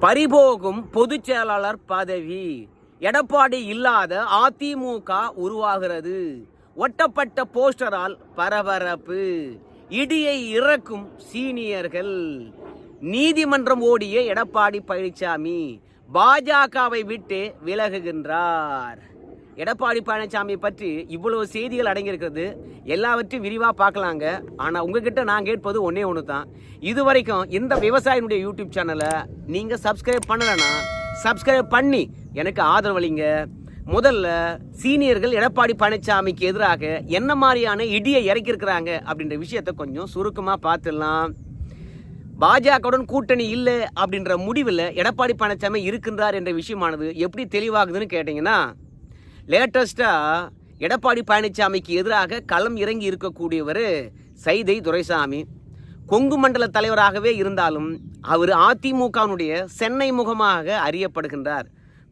பறிபோகும் பொதுச் செயலாளர் பதவி. எடப்பாடி இல்லாத அதிமுக உருவாகிறது. ஒட்டப்பட்ட போஸ்டரால் பரபரப்பு. இடியை இறக்கும் சீனியர்கள். நீதிமன்றம் ஓடிய எடப்பாடி பழனிசாமி பாஜகவை விட்டு விலகுகின்றார். எடப்பாடி பழனிசாமி பற்றி இவ்வளவு செய்திகள் அடங்கியிருக்கிறது எல்லாவற்றையும் விரிவாக பார்க்கலாங்க. ஆனால் உங்ககிட்ட நான் கேட்பது ஒன்றே ஒன்று தான் இது வரைக்கும் இந்த விவசாயினுடைய யூடியூப் சேனலை நீங்கள் சப்ஸ்கிரைப் பண்ணலைன்னா சப்ஸ்கிரைப் பண்ணி எனக்கு ஆதரவளிங்க முதல்ல சீனியர்கள் எடப்பாடி பழனிசாமிக்கு எதிராக என்ன மாதிரியான இடியை இறக்கியிருக்கிறாங்க அப்படின்ற விஷயத்தை கொஞ்சம் சுருக்கமாக பார்த்துடலாம். பாஜகவுடன் கூட்டணி இல்லை அப்படின்ற முடிவில் எடப்பாடி பழனிசாமி இருக்கின்றார் என்ற விஷயமானது எப்படி தெளிவாகுதுன்னு கேட்டிங்கன்னா லேட்டஸ்ட்டாக எடப்பாடி பழனிசாமிக்கு எதிராக களம் இறங்கி இருக்கக்கூடியவர் சைதை துரைசாமி. கொங்கு மண்டல தலைவராகவே இருந்தாலும் அவர் அதிமுகவினுடைய சென்னை முகமாக அறியப்படுகின்றார்.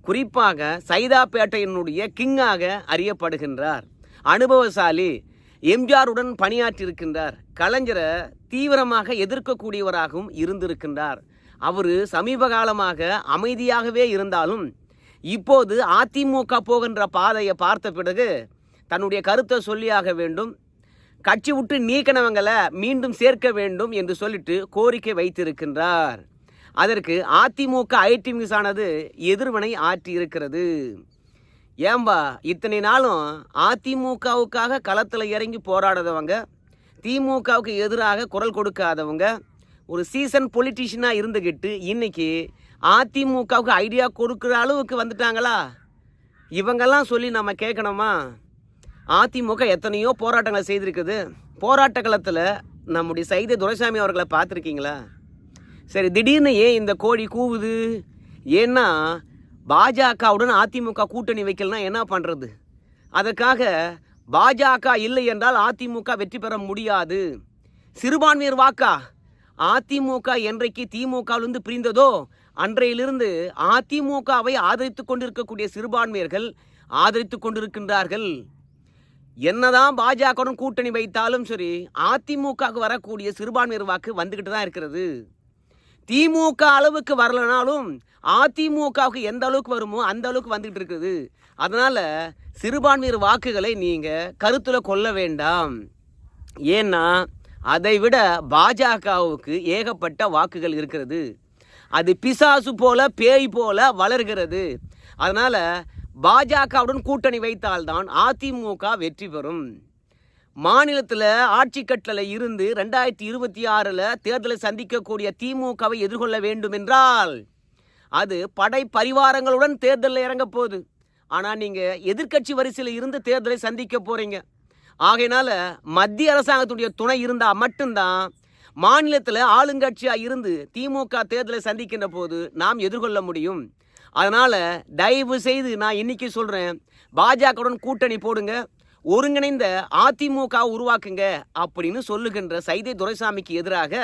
குறிப்பாக சைதாப்பேட்டையினுடைய கிங்காக அறியப்படுகின்றார். அனுபவசாலி எம்ஜிஆருடன் பணியாற்றியிருக்கின்றார். கலைஞரை தீவிரமாக எதிர்க்கக்கூடியவராகவும் இருந்திருக்கின்றார். அவர் சமீப காலமாக அமைதியாகவே இருந்தாலும் இப்போது அதிமுக போகின்ற பாதையை பார்த்த பிறகு தன்னுடைய கருத்தை சொல்லியாக வேண்டும். கட்சி விட்டு நீக்கினவங்களை மீண்டும் சேர்க்க வேண்டும் என்று சொல்லிட்டு கோரிக்கை வைத்திருக்கின்றார். அதற்கு அதிமுக ஐடி மிஸானது எதிர்வினை ஆற்றி இருக்கிறது. ஏம்பா இத்தனை நாளும் அதிமுகவுக்காக களத்தில் இறங்கி போராடாதவங்க திமுகவுக்கு எதிராக குரல் கொடுக்காதவங்க ஒரு சீசன் பொலிட்டிஷியனாக இருந்துக்கிட்டு இன்றைக்கி அதிமுகவுக்கு ஐடியா கொடுக்குற அளவுக்கு வந்துட்டாங்களா? இவங்கெல்லாம் சொல்லி நம்ம கேட்கணுமா? அதிமுக எத்தனையோ போராட்டங்களை செய்திருக்குது. போராட்ட காலத்தில் நம்முடைய சைதை துரைசாமி அவர்களை பார்த்துருக்கீங்களா? சரி திடீர்னு ஏன் இந்த கோழி கூவுது? ஏன்னா பாஜகவுடன் அதிமுக கூட்டணி வைக்கலனா என்ன பண்ணுறது அதற்காக பாஜக இல்லை என்றால் அதிமுக வெற்றி பெற முடியாது. சிறுபான்மையர் வாக்கா? அதிமுக என்றைக்கு திமுகவிலிருந்து பிரிந்ததோ அன்றையிலிருந்து அதிமுகவை ஆதரித்துக் கொண்டிருக்கக்கூடிய சிறுபான்மையர்கள் ஆதரித்துக் கொண்டிருக்கின்றார்கள். என்னதான் பாஜகவுடன் கூட்டணி வைத்தாலும் சரி அதிமுகவுக்கு வரக்கூடிய சிறுபான்மையர் வாக்கு வந்துக்கிட்டு தான் இருக்கிறது. திமுக அளவுக்கு வரலனாலும் அதிமுகவுக்கு எந்த அளவுக்கு வருமோ அந்த அளவுக்கு வந்துகிட்டு இருக்குது. அதனால் சிறுபான்மையர் வாக்குகளை நீங்கள் கருத்தில் கொள்ள வேண்டாம். ஏன்னா அதை விட பாஜகவுக்கு ஏகப்பட்ட வாக்குகள் இருக்கிறது. அது பிசாசு போல பேய் போல வளர்கிறது. அதனால் பாஜகவுடன் கூட்டணி வைத்தால்தான் அதிமுக வெற்றி பெறும். மாநிலத்தில் ஆட்சி கட்டளை இருந்து ரெண்டாயிரத்தி இருபத்தி ஆறில் தேர்தலை சந்திக்கக்கூடிய திமுகவை எதிர்கொள்ள வேண்டும் என்றால் அது படை பரிவாரங்களுடன் தேர்தலில் இறங்க போகுது. ஆனால் நீங்கள் எதிர்க்கட்சி வரிசையில் இருந்து தேர்தலை சந்திக்க போகிறீங்க ஆகையினால மத்திய அரசாங்கத்துடைய துணை இருந்தால் மட்டும்தான் மாநிலத்தில் ஆளுங்கட்சியாக இருந்து திமுக தேர்தலை சந்திக்கின்ற போது நாம் எதிர்கொள்ள முடியும். அதனால் தயவு செய்து நான் இன்னைக்கு சொல்கிறேன் பாஜகவுடன் கூட்டணி போடுங்க ஒருங்கிணைந்த அதிமுக உருவாக்குங்க அப்படின்னு சொல்லுகின்ற சைதை துரைசாமிக்கு எதிராக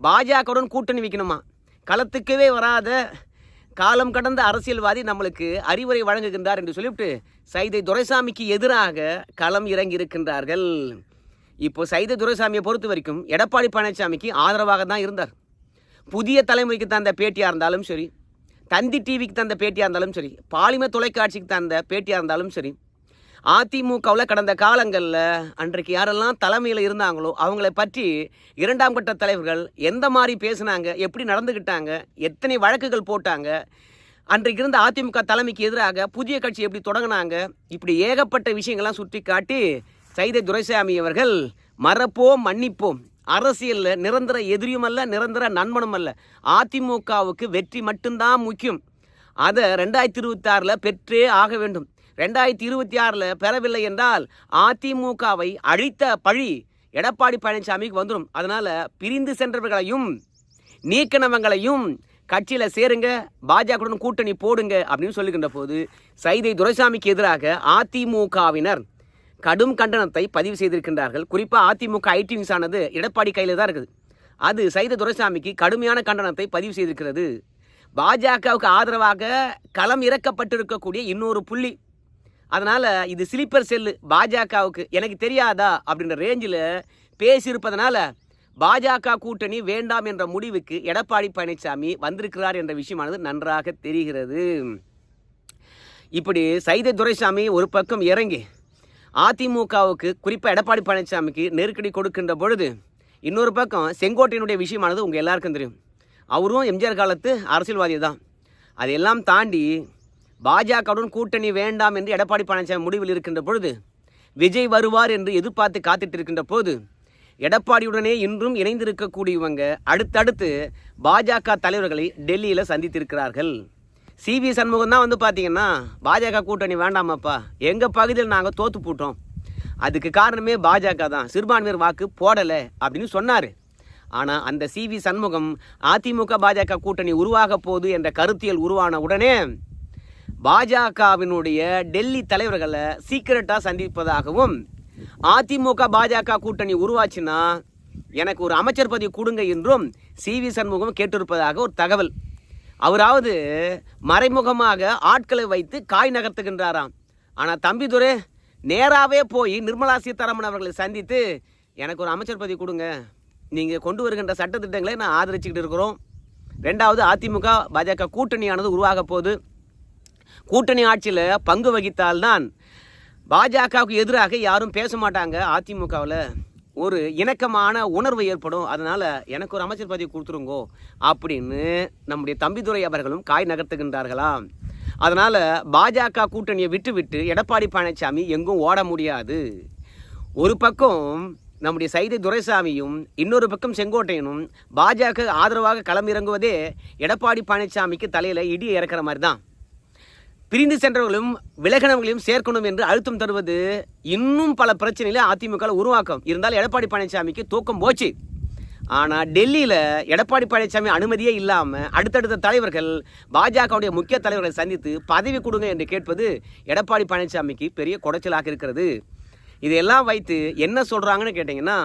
பாஜகவுடன் கூட்டணி வைக்கணுமா? களத்துக்கவே வராத காலம் கடந்த அரசியல்வாதி நம்மளுக்கு அறிவுரை வழங்குகின்றார் என்று சொல்லிவிட்டு சைதை துரைசாமிக்கு எதிராக களம் இறங்கி இருக்கின்றார்கள் இப்போ சைத துரைசாமியை பொறுத்த வரைக்கும் எடப்பாடி பழனிசாமிக்கு ஆதரவாக தான் இருந்தார். புதிய தலைமுறைக்கு தந்த பேட்டியாக இருந்தாலும் சரி தந்தி டிவிக்கு தந்த பேட்டியாக இருந்தாலும் சரி பாலிமர் தொலைக்காட்சிக்கு தந்த பேட்டியாக இருந்தாலும் சரி அதிமுகவில் கடந்த காலங்களில் அன்றைக்கு யாரெல்லாம் தலைமையில் இருந்தாங்களோ அவங்களை பற்றி இரண்டாம் கட்ட தலைவர்கள் எந்த மாதிரி பேசினாங்க எப்படி நடந்துக்கிட்டாங்க எத்தனை வழக்குகள் போட்டாங்க அன்றைக்கு இருந்த அதிமுக தலைமைக்கு எதிராக புதிய கட்சி எப்படி தொடங்கினாங்க இப்படி ஏகப்பட்ட விஷயங்கள்லாம் சுட்டி காட்டி சைதை துரைசாமி அவர்கள் மறப்போம் மன்னிப்போம். அரசியலில் நிரந்தர எதிரியும் அல்ல நிரந்தர நண்பனும் அல்ல. அதிமுகவுக்கு வெற்றி மட்டும்தான் முக்கியம். அதை ரெண்டாயிரத்தி இருபத்தாறில் பெற்றே ஆக வேண்டும். ரெண்டாயிரத்தி இருபத்தி ஆறில் பெறவில்லை என்றால் அதிமுகவை அழித்த பழி எடப்பாடி பழனிசாமிக்கு வந்துடும். அதனால் பிரிந்து சென்றவர்களையும் நீக்கினவங்களையும் கட்சியில் சேருங்க பாஜகவுடன் கூட்டணி போடுங்க அப்படின்னு சொல்லுகின்ற போது சைதை துரைசாமிக்கு எதிராக அதிமுகவினர் கடும் கண்டனத்தை பதிவு செய்திருக்கின்றார்கள். குறிப்பாக அதிமுக ஐடி நியூஸ் ஆனது எடப்பாடி கையில் தான் இருக்குது. அது சைத துரைசாமிக்கு கடுமையான கண்டனத்தை பதிவு செய்திருக்கிறது. பாஜகவுக்கு ஆதரவாக களம் இறக்கப்பட்டிருக்கக்கூடிய இன்னொரு புள்ளி. அதனால் இது ஸ்லீப்பர் செல்லு பாஜகவுக்கு. எனக்கு தெரியாதா? அப்படின்ற ரேஞ்சில் பேசியிருப்பதனால பாஜக கூட்டணி வேண்டாம் என்ற முடிவுக்கு எடப்பாடி பழனிசாமி வந்திருக்கிறார் என்ற விஷயமானது நன்றாக தெரிகிறது. இப்படி சைதை துரைசாமி ஒரு பக்கம் இறங்கி அதிமுகவுக்கு குறிப்பாக எடப்பாடி பழனிசாமிக்கு நெருக்கடி கொடுக்கின்ற பொழுது இன்னொரு பக்கம் செங்கோட்டையினுடைய விஷயமானது உங்கள் எல்லாருக்கும் தெரியும். அவரும் எம்ஜிஆர் காலத்து அரசியல்வாதி தான். அதையெல்லாம் தாண்டி பாஜகவுடன் கூட்டணி வேண்டாம் என்று எடப்பாடி பழனிசாமி முடிவில் இருக்கின்ற பொழுது விஜய் வருவார் என்று எதிர்பார்த்து காத்துட்டு இருக்கின்ற போது எடப்பாடியுடனே இன்றும் இணைந்திருக்கக்கூடியவங்க அடுத்தடுத்து பாஜக தலைவர்களை டெல்லியில் சந்தித்திருக்கிறார்கள். சிவி சண்முகம் தான் வந்து பார்த்தீங்கன்னா பாஜக கூட்டணி வேண்டாமாப்பா. எங்கள் பகுதியில் நாங்கள் தோற்று போட்டோம். அதுக்கு காரணமே பாஜக தான். சிறுபான்மையர் வாக்கு போடலை அப்படின்னு சொன்னார். ஆனால் அந்த சிவி சண்முகம் அதிமுக பாஜக கூட்டணி உருவாக போகுது என்ற கருத்தியல் உருவான உடனே பாஜகவினுடைய டெல்லி தலைவர்களை சீக்கிரட்டாக சந்திப்பதாகவும் அதிமுக பாஜக கூட்டணி உருவாச்சுன்னா எனக்கு ஒரு அமைச்சர் பதவி கொடுங்க என்றும் சிவி சண்முகம் கேட்டிருப்பதாக ஒரு தகவல். அவராவது மறைமுகமாக ஆட்களை வைத்து காய் நகர்த்துகின்றாராம். ஆனால் தம்பிதுரை நேராகவே போய் நிர்மலா சீதாராமன் அவர்களை சந்தித்து எனக்கு ஒரு அமைச்சர் பதவி கொடுங்க. நீங்கள் கொண்டு வருகின்ற சட்டத்திட்டங்களை நான் ஆதரிச்சுக்கிட்டு இருக்கிறோம். ரெண்டாவது அதிமுக பாஜக கூட்டணியானது உருவாக போகுது கூட்டணி ஆட்சியில் பங்கு வகித்தால்தான் பாஜகவுக்கு எதிராக யாரும் பேச மாட்டாங்க அதிமுகவில். ஒரு இணக்கமான உணர்வு ஏற்படும். அதனால் எனக்கு ஒரு அமைச்சர் பதவி கொடுத்துருங்கோ அப்படின்னு நம்முடைய தம்பிதுரை அவர்களும் காய் நகர்த்துகின்றார்களாம் அதனால் பாஜக கூட்டணியை விட்டுவிட்டு எடப்பாடி பழனிசாமி எங்கும் ஓட முடியாது. ஒரு பக்கம் நம்முடைய சைதை துரைசாமியும் இன்னொரு பக்கம் செங்கோட்டையனும் பாஜக ஆதரவாக களமிறங்குவதே எடப்பாடி பழனிசாமிக்கு தலையில் இடி இறக்குற மாதிரி தான் பிரிந்து சென்றவர்களும் விலகினவர்களையும் சேர்க்கணும் என்று அழுத்தம் தருவது இன்னும் பல பிரச்சனைகளை அதிமுக உருவாக்கும். இருந்தாலும் எடப்பாடி பழனிசாமிக்கு தூக்கம் போச்சு. ஆனால் டெல்லியில் எடப்பாடி பழனிசாமி அனுமதியே இல்லாமல் அடுத்தடுத்த தலைவர்கள் பாஜகவுடைய முக்கிய தலைவர்களை சந்தித்து பதவி கொடுங்க என்று கேட்பது எடப்பாடி பழனிசாமிக்கு பெரிய குடைச்சலாக இருக்கிறது. இதையெல்லாம் வைத்து என்ன சொல்கிறாங்கன்னு கேட்டிங்கன்னா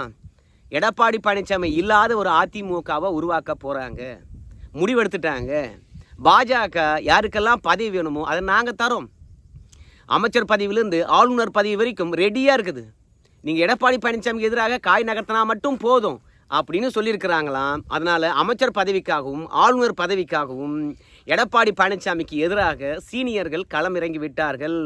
எடப்பாடி பழனிசாமி இல்லாத ஒரு அதிமுகவை உருவாக்க போகிறாங்க முடிவெடுத்துட்டாங்க. பாஜக யாருக்கெல்லாம் பதவி வேணுமோ அதை நாங்கள் தரோம். அமைச்சர் பதவியிலிருந்து ஆளுநர் பதவி வரைக்கும் ரெடியாக இருக்குது. நீங்கள் எடப்பாடி பழனிசாமிக்கு எதிராக காய் நகர்த்தினா மட்டும் போதும் அப்படின்னு சொல்லியிருக்கிறாங்களாம். அதனால் அமைச்சர் பதவிக்காகவும் ஆளுநர் பதவிக்காகவும் எடப்பாடி பழனிசாமிக்கு எதிராக சீனியர்கள் களமிறங்கி விட்டார்கள்.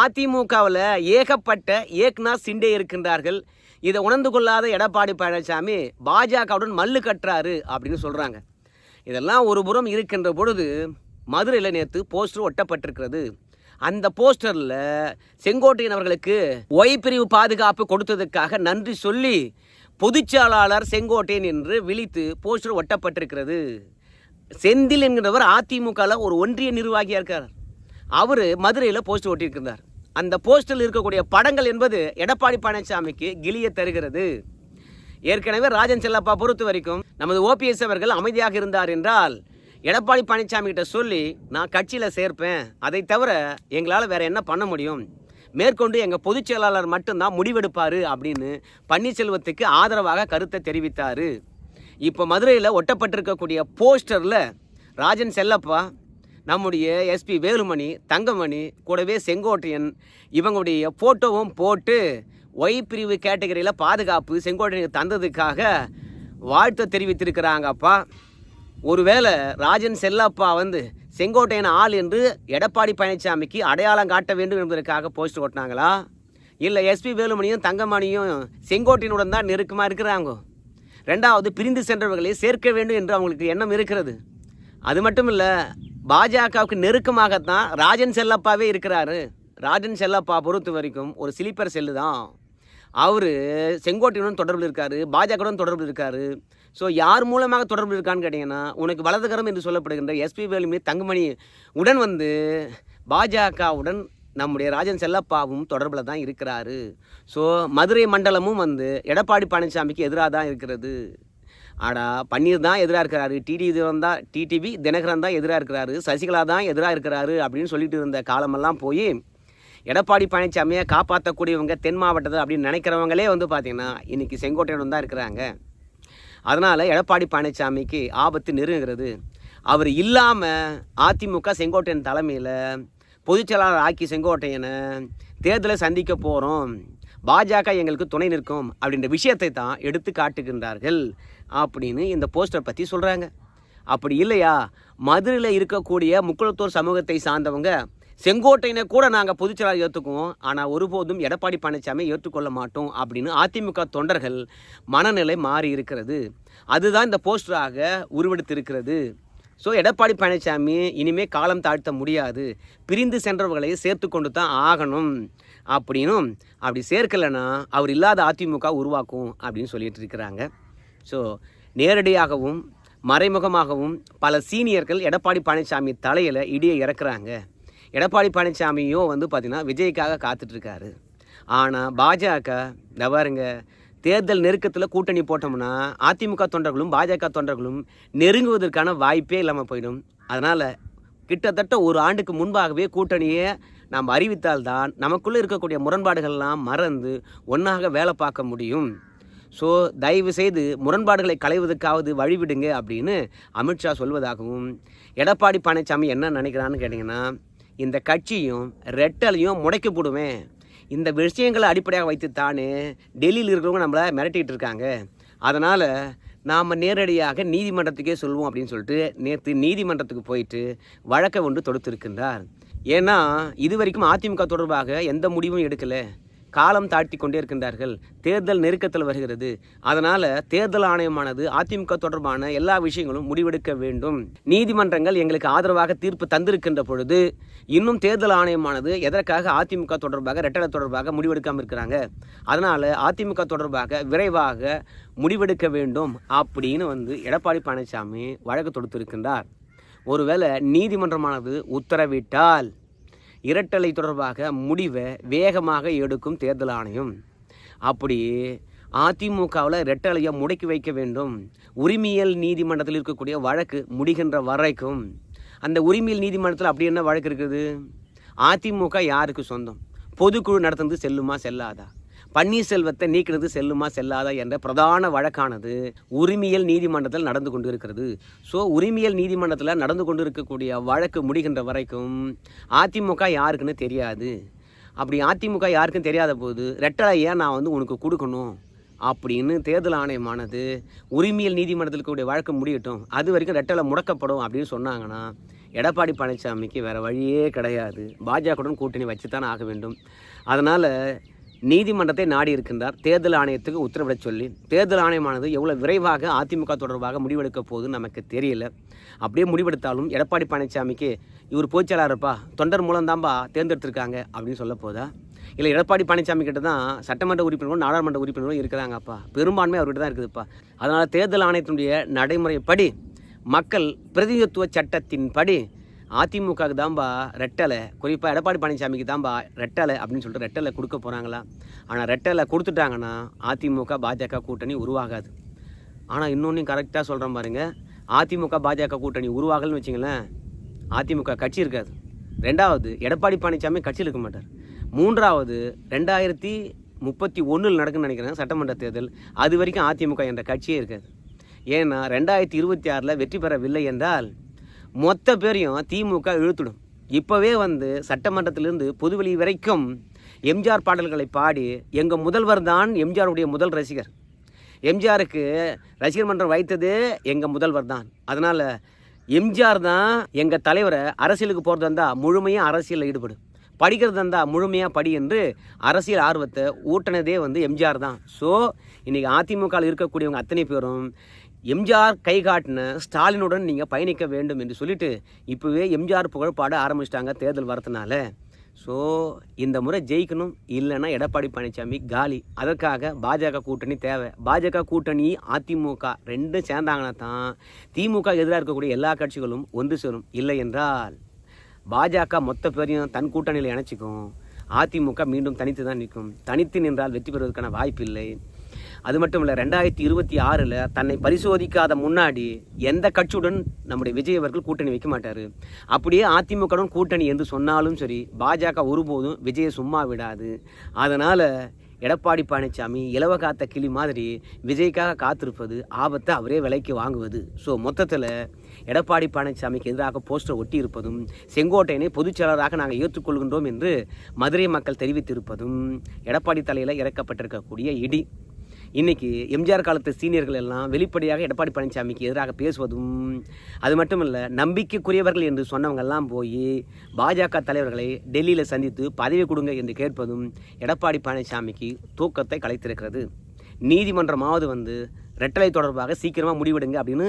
அதிமுகவில் ஏகப்பட்ட ஏக்நாத் சிண்டே இருக்கின்றார்கள். இதை உணர்ந்து கொள்ளாத எடப்பாடி பழனிசாமி பாஜகவுடன் மல்லு கட்டுறாரு அப்படின்னு சொல்கிறாங்க இதெல்லாம் ஒரு புறம் இருக்கின்ற பொழுது மதுரையில் நேற்று போஸ்டர் ஒட்டப்பட்டிருக்கிறது. அந்த போஸ்டரில் செங்கோட்டையன் அவர்களுக்கு ஒய் பிரிவு பாதுகாப்பு கொடுத்ததுக்காக நன்றி சொல்லி பொதுச்செயலாளர் செங்கோட்டையன் என்று விழித்து போஸ்டர் ஒட்டப்பட்டிருக்கிறது. செந்தில் என்கிறவர் அதிமுகவில் ஒரு ஒன்றிய நிர்வாகியாக இருக்கார். அவர் மதுரையில் போஸ்டர் ஒட்டியிருக்கிறார். அந்த போஸ்டரில் இருக்கக்கூடிய படங்கள் என்பது எடப்பாடி பழனிசாமிக்கு கிளிய தருகிறது. ஏற்கனவே ராஜன் செல்லப்பா பொறுத்த வரைக்கும் நமது ஓபிஎஸ் அவர்கள் அமைதியாக இருந்தார் என்றால் எடப்பாடி பழனிசாமி கிட்ட சொல்லி நான் கட்சியில் சேர்ப்பேன். அதை தவிர எங்களால் வேற என்ன பண்ண முடியும்? மேற்கொண்டு எங்கள் பொதுச் செயலாளர் மட்டும்தான் முடிவெடுப்பார் அப்படின்னு பன்னீர்செல்வத்துக்கு ஆதரவாக கருத்தை தெரிவித்தார். இப்போ மதுரையில் ஒட்டப்பட்டிருக்கக்கூடிய போஸ்டரில் ராஜன் செல்லப்பா நம்முடைய எஸ்பி வேலுமணி தங்கமணி கூடவே செங்கோட்டையன் இவங்களுடைய ஃபோட்டோவும் போட்டு ஒய் பிரிவு கேட்டகரியில் பாதுகாப்பு செங்கோட்டையனுக்கு தந்ததுக்காக வாழ்த்து தெரிவித்திருக்கிறாங்கப்பா. ஒருவேளை ராஜன் செல்லப்பா வந்து செங்கோட்டையன் ஆள் என்று எடப்பாடி பழனிசாமிக்கு அடையாளம் காட்ட வேண்டும் என்பதற்காக போஸ்ட் ஓட்டினாங்களா? இல்லை எஸ்பி வேலுமணியும் தங்கமணியும் செங்கோட்டையனுடன் தான் நெருக்கமாக இருக்கிறாங்க? ரெண்டாவது பிரிந்து சென்றவர்களை சேர்க்க வேண்டும் என்று அவங்களுக்கு எண்ணம் இருக்கிறது. அது மட்டும் இல்லை பாஜகவுக்கு நெருக்கமாகத்தான் ராஜன் செல்லப்பாவே இருக்கிறாரு. ராஜன் செல்லப்பா பொறுத்த வரைக்கும் ஒரு ஸ்லீப்பர் செல்லு தான் அவர் செங்கோட்டையுடன் தொடர்பில் இருக்கார் பாஜகவுடன் தொடர்பில் இருக்கார். ஸோ யார் மூலமாக தொடர்பில் இருக்கான்னு கேட்டிங்கன்னா உனக்கு வலதுகரம் என்று சொல்லப்படுகின்ற எஸ்பி வேலுமணி தங்கமணி உடன் வந்து பாஜகவுடன் நம்முடைய ராஜன் செல்லப்பாவும் தொடர்பில் தான் இருக்கிறாரு. ஸோ மதுரை மண்டலமும் வந்து எடப்பாடி பழனிசாமிக்கு எதிராக தான் இருக்கிறது. ஆடா பன்னீர் தான் எதிராக இருக்கிறாரு. டிடி தான் டிடிவி தினகரன் தான் எதிராக இருக்கிறாரு. சசிகலா தான் எதிராக இருக்கிறாரு அப்படின்னு சொல்லிட்டு இருந்த காலமெல்லாம் போய் எடப்பாடி பழனிசாமியை காப்பாற்றக்கூடியவங்க தென் மாவட்டத்தில் அப்படின்னு நினைக்கிறவங்களே வந்து பார்த்திங்கன்னா இன்றைக்கி செங்கோட்டையுடன் தான் இருக்கிறாங்க. அதனால் எடப்பாடி பழனிசாமிக்கு ஆபத்து நெருங்குகிறது. அவர் இல்லாமல் அதிமுக செங்கோட்டையன் தலைமையில் பொதுச்செயலாளர் ஆக்கி செங்கோட்டையனை தேர்தலை சந்திக்க போகிறோம் பாஜக எங்களுக்கு துணை நிற்கும் அப்படின்ற விஷயத்தை தான் எடுத்து காட்டுகின்றார்கள். அப்படின்னு இந்த போஸ்டர் பற்றி சொல்கிறாங்க அப்படி இல்லையா? மதுரையில் இருக்கக்கூடிய முக்குளத்தூர் சமூகத்தை சார்ந்தவங்க செங்கோட்டையினை கூட நாங்கள் பொதுச்செயலாளர் ஏற்றுக்குவோம் ஆனால் ஒருபோதும் எடப்பாடி பழனிசாமி ஏற்றுக்கொள்ள மாட்டோம் அப்படின்னு அதிமுக தொண்டர்கள் மனநிலை மாறி இருக்கிறது. அதுதான் இந்த போஸ்டராக உருவெடுத்திருக்கிறது. ஸோ எடப்பாடி பழனிசாமி இனிமேல் காலம் தாழ்த்த முடியாது. பிரிந்து சென்றவர்களை சேர்த்து கொண்டு தான் ஆகணும் அப்படின்னும். அப்படி சேர்க்கலைன்னா அவர் இல்லாத அதிமுக உருவாக்கும் அப்படின்னு சொல்லிட்டு இருக்கிறாங்க. ஸோ நேரடியாகவும் மறைமுகமாகவும் பல சீனியர்கள் எடப்பாடி பழனிசாமி தலையில் இடியை இறக்குறாங்க. எடப்பாடி பழனிசாமியும் வந்து பார்த்திங்கன்னா விஜய்க்காக காத்துட்ருக்காரு. ஆனால் பாஜக இந்த பாருங்க தேர்தல் நெருக்கத்தில் கூட்டணி போட்டோம்னா அதிமுக தொண்டர்களும் பாஜக தொண்டர்களும் நெருங்குவதற்கான வாய்ப்பே இல்லாமல் போயிடும். அதனால் கிட்டத்தட்ட ஒரு ஆண்டுக்கு முன்பாகவே கூட்டணியை நாம் அறிவித்தால்தான் நமக்குள்ளே இருக்கக்கூடிய முரண்பாடுகள்லாம் மறந்து ஒன்றாக வேலை பார்க்க முடியும். ஸோ தயவு செய்து முரண்பாடுகளை களைவதற்காவது வழிவிடுங்க அப்படின்னு அமித்ஷா சொல்வதாகவும் எடப்பாடி பழனிசாமி என்ன நினைக்கிறான்னு கேட்டிங்கன்னா இந்த கட்சியும் ரெட்டலையும் முடைக்க போடுவேன் இந்த விஷயங்களை அடிப்படையாக வைத்து தானே டெல்லியில் இருக்கிறவங்க நம்மளை மிரட்டிகிட்டு இருக்காங்க. அதனால் நாம் நேரடியாக நீதிமன்றத்துக்கே சொல்லுவோம் அப்படின்னு சொல்லிட்டு நேற்று நீதிமன்றத்துக்கு போயிட்டு வழக்கை ஒன்று தொடுத்திருக்கின்றார். ஏன்னா இது வரைக்கும் அதிமுக தொடர்பாக எந்த முடிவும் எடுக்கலை. காலம் தாழ்த்தி கொண்டே இருக்கின்றார்கள். தேர்தல் நெருக்கத்தில் வருகிறது. அதனால் தேர்தல் ஆணையமானது அதிமுக தொடர்பான எல்லா விஷயங்களும் முடிவெடுக்க வேண்டும். நீதிமன்றங்கள் எங்களுக்கு ஆதரவாக தீர்ப்பு தந்திருக்கின்ற பொழுது இன்னும் தேர்தல் ஆணையமானது எதற்காக அதிமுக தொடர்பாக ரெட்டலை தொடர்பாக முடிவெடுக்காமல் இருக்கிறாங்க? அதனால் அதிமுக தொடர்பாக விரைவாக முடிவெடுக்க வேண்டும் அப்படின்னு வந்து எடப்பாடி பழனிசாமி வழக்கு தொடுத்திருக்கின்றார். ஒருவேளை நீதிமன்றமானது உத்தரவிட்டால் இரட்டலை தொடர்பாக முடிவை வேகமாக எடுக்கும் தேர்தல் ஆணையம். அப்படி அதிமுகவில் இரட்டலையை முடக்கி வைக்க வேண்டும். உரிமையல் நீதிமன்றத்தில் இருக்கக்கூடிய வழக்கு முடிகின்ற வரைக்கும். அந்த உரிமையல் நீதிமன்றத்தில் அப்படி என்ன வழக்கு இருக்குது? அதிமுக யாருக்கு சொந்தம்? பொதுக்குழு நடத்துனது செல்லுமா செல்லாதா? பன்னீர்செல்வத்தை நீக்கினது செல்லுமா செல்லாதா என்ற பிரதான வழக்கானது உரிமையல் நீதிமன்றத்தில் நடந்து கொண்டு இருக்கிறது ஸோ உரிமையல் நீதிமன்றத்தில் நடந்து கொண்டு இருக்கக்கூடிய வழக்கு முடிகின்ற வரைக்கும் அதிமுக யாருக்குன்னு தெரியாது. அப்படி அதிமுக யாருக்கும் தெரியாத போது ரெட்டலையை நான் வந்து உனக்கு கொடுக்கணும்? அப்படின்னு தேர்தல் ஆணையமானது உரிமையல் நீதிமன்றத்தில் இருக்கக்கூடிய வழக்கு முடியட்டும் அது வரைக்கும் ரெட்டலை முடக்கப்படும் அப்படின்னு சொன்னாங்கன்னா எடப்பாடி பழனிசாமிக்கு வேறு வழியே கிடையாது. பாஜகவுடன் கூட்டணி வச்சு தான் ஆக வேண்டும். அதனால் நீதிமன்றத்தை நாடி இருக்கின்றார். தேர்தல் ஆணையத்துக்கு உத்தரவிடச் சொல்லி தேர்தல் ஆணையமானது எவ்வளோ விரைவாக அதிமுக தொடர்பாக முடிவெடுக்க போகுதுன்னு நமக்கு தெரியல. அப்படியே முடிவெடுத்தாலும் எடப்பாடி பழனிசாமிக்கு இவர் பொதுச்செயலாளர்ப்பா தொண்டர் மூலம்தான்பா தேர்ந்தெடுத்திருக்காங்க அப்படின்னு சொல்ல போதா? இல்லை எடப்பாடி பழனிசாமி கிட்ட தான் சட்டமன்ற உறுப்பினர்களும் நாடாளுமன்ற உறுப்பினர்களும் இருக்கிறாங்கப்பா. பெரும்பான்மை அவர்கிட்ட தான் இருக்குதுப்பா. அதனால் தேர்தல் ஆணையத்தினுடைய நடைமுறைப்படி மக்கள் பிரதிநிதித்துவ சட்டத்தின்படி அதிமுகவுக்கு தான்பா ரெட்டலை குறிப்பாக எடப்பாடி பழனிசாமிக்கு தான்பா ரெட்டலை அப்படின்னு சொல்லிட்டு ரெட்டலை கொடுக்க போகிறாங்களா ஆனால் ரெட்டலை கொடுத்துட்டாங்கன்னா அதிமுக பாஜக கூட்டணி உருவாகாது. ஆனால் இன்னொன்றையும் கரெக்டாக சொல்கிறேன் பாருங்க. அதிமுக பாஜக கூட்டணி உருவாகலன்னு வச்சிங்களேன் அதிமுக கட்சி இருக்காது. ரெண்டாவது எடப்பாடி பழனிசாமி கட்சியில் இருக்க மாட்டார். மூன்றாவது ரெண்டாயிரத்தி முப்பத்தி ஒன்றில் நடக்குன்னு நினைக்கிறேன் சட்டமன்ற தேர்தல். அது வரைக்கும் அதிமுக என்ற கட்சியே இருக்காது. ஏன்னா ரெண்டாயிரத்தி இருபத்தி ஆறில் வெற்றி பெறவில்லை என்றால் மொத்த பேரையும் திமுக இழுத்துடும். இப்போவே வந்து சட்டமன்றத்திலிருந்து பொதுவெளி வரைக்கும் எம்ஜிஆர் பாடல்களை பாடி எங்கள் முதல்வர் தான் எம்ஜிஆருடைய முதல் ரசிகர். எம்ஜிஆருக்கு ரசிகர் மன்றம் வைத்ததே எங்கள் முதல்வர் தான். அதனால் எம்ஜிஆர் தான் எங்கள் தலைவரை அரசியலுக்கு போகிறது இருந்தால் முழுமையாக அரசியலில் ஈடுபடும். படிக்கிறது இருந்தால் முழுமையாக படி என்று அரசியல் ஆர்வத்தை ஊட்டினதே வந்து எம்ஜிஆர் தான். ஸோ இன்றைக்கி அதிமுகவில் இருக்கக்கூடியவங்க அத்தனை பேரும் எம்ஜிஆர் கை காட்டின ஸ்டாலினுடன் நீங்கள் பயணிக்க வேண்டும் என்று சொல்லிட்டு இப்போவே எம்ஜிஆர் புகழ் பாட ஆரம்பிச்சிட்டாங்க தேர்தல் வரதுனால ஸோ இந்த முறை ஜெயிக்கணும் இல்லைன்னா எடப்பாடி பழனிசாமி காலி. அதற்காக பாஜக கூட்டணி தேவை. பாஜக கூட்டணி அதிமுக ரெண்டும் சேர்ந்தாங்கன்னா தான் திமுக எதிராக இருக்கக்கூடிய எல்லா கட்சிகளும் ஒன்று சேரும். இல்லை என்றால் பாஜக மொத்த பேரையும் தன் கூட்டணியில் இணைச்சிக்கும். அதிமுக மீண்டும் தனித்து தான் நிற்கும். தனித்து நின்றால் வெற்றி பெறுவதற்கான வாய்ப்பில்லை. அது மட்டும் இல்லை ரெண்டாயிரத்தி இருபத்தி ஆறில் தன்னை பரிசோதிக்காத முன்னாடி எந்த கட்சியுடன் நம்முடைய விஜய் அவர்கள் கூட்டணி வைக்க மாட்டார்? அப்படியே அதிமுகவுடன் கூட்டணி என்று சொன்னாலும் சரி பாஜக ஒருபோதும் விஜயை சும்மா விடாது. அதனால் எடப்பாடி பழனிசாமி இலவ காத்த கிளி மாதிரி விஜய்க்காக காத்திருப்பது ஆபத்தை அவரே விலைக்கு வாங்குவது. ஸோ மொத்தத்தில் எடப்பாடி பழனிசாமிக்கு எதிராக போஸ்டர் ஒட்டியிருப்பதும் செங்கோட்டையனை பொதுச்செயலராக நாங்கள் ஏற்றுக்கொள்கின்றோம் என்று மதுரை மக்கள் தெரிவித்திருப்பதும் எடப்பாடி தலையில் இறக்கப்பட்டிருக்கக்கூடிய இடி. இன்னைக்கு எம்ஜிஆர் காலத்து சீனியர்கள் எல்லாம் வெளிப்படையாக எடப்பாடி பழனிசாமிக்கு எதிராக பேசுவதும் அது மட்டும் இல்லை நம்பிக்கைக்குரியவர்கள் என்று சொன்னவங்க எல்லாம் போய் பாஜக தலைவர்களை டெல்லியில் சந்தித்து பதவி கொடுங்க என்று கேட்பதும் எடப்பாடி பழனிசாமிக்கு தூக்கத்தை கலைத்திருக்கிறது. நீதிமன்றமாவது வந்து ரெட்டலை தொடர்பாக சீக்கிரமாக முடிவெடுங்க அப்படின்னு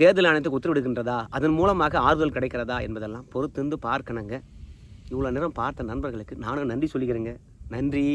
தேர்தல் ஆணையத்துக்கு உத்தரவிடுகின்றதா? அதன் மூலமாக ஆறுதல் கிடைக்கிறதா என்பதெல்லாம் பொறுத்திருந்து பார்க்கணுங்க. இவ்வளோ நேரம் பார்த்த நண்பர்களுக்கு நானும் நன்றி சொல்லிக்கிறேங்க. நன்றி.